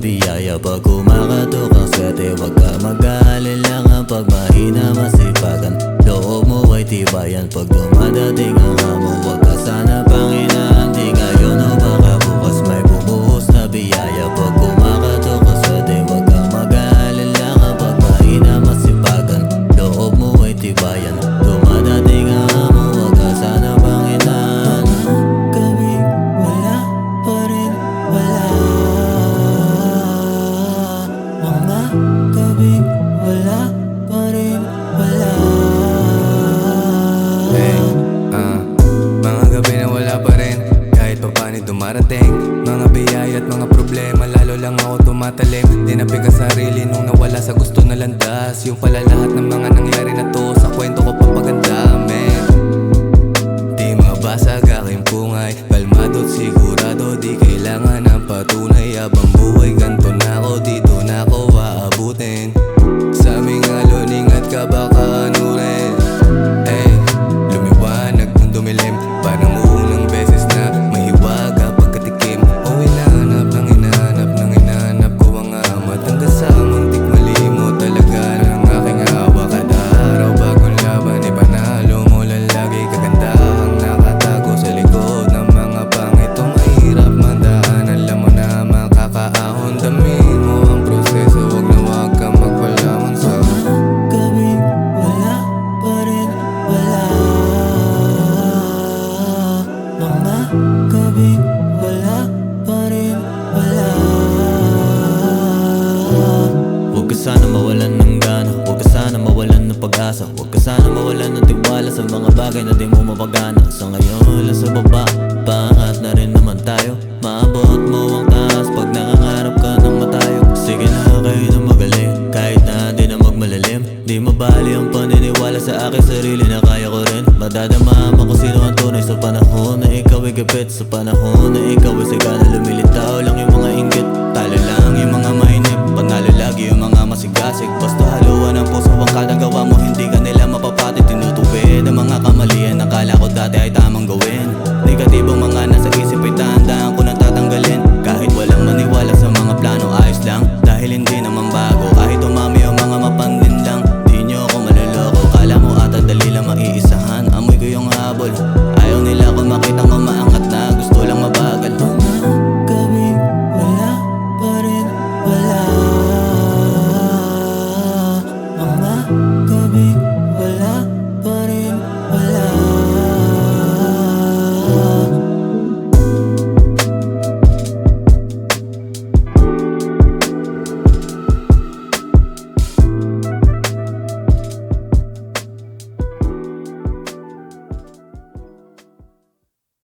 biyaya. Pag kumakatok ang swerte Huwag ka mag-aalala kapag mahina Masipagan. Loob mo ay tibayan Pag dumadating ang hamon Huwag ka sana dumarating. Mga biyaya at mga problema Lalo lang ako tumatalim. Tinapik ang sarili nung nawala sa gusto na landas. Yung pala lahat ng mga nangyari na to Sa kwento ko papaganda, man Di mabasag aking pungay Kalmado at sigurado Di kailangan ng patunay. Abang buhay ganto gabing wala pa rin Wala. Huwag ka sana mawalan ng gana. Huwag ka sana mawalan ng pag-asa. Huwag ka sana mawalan ng tiwala Sa mga bagay na di mo mapagana. Sa ngayon lang sa baba Paangat na rin naman tayo. Maabot mo ang taas Pag nangangarap ka ng matayo. Sige na kayo na magaling. Kahit na di na Di mabali ang paniniwala sa akin sarili na kaya ko rin. Madadamam ako sino ang tunay sa panahon na ikaw ay gabit Sa panahon na ikaw ay siga lumilitaw lang yung mga inggit. Talo lang yung mga mainip, panalo lagi yung mga masigasig. Basta haluan ang puso ang kada gawa mo hindi ka nila mapapatid. Tinutuwid ang mga kamalian, nakala ko dati ay tamang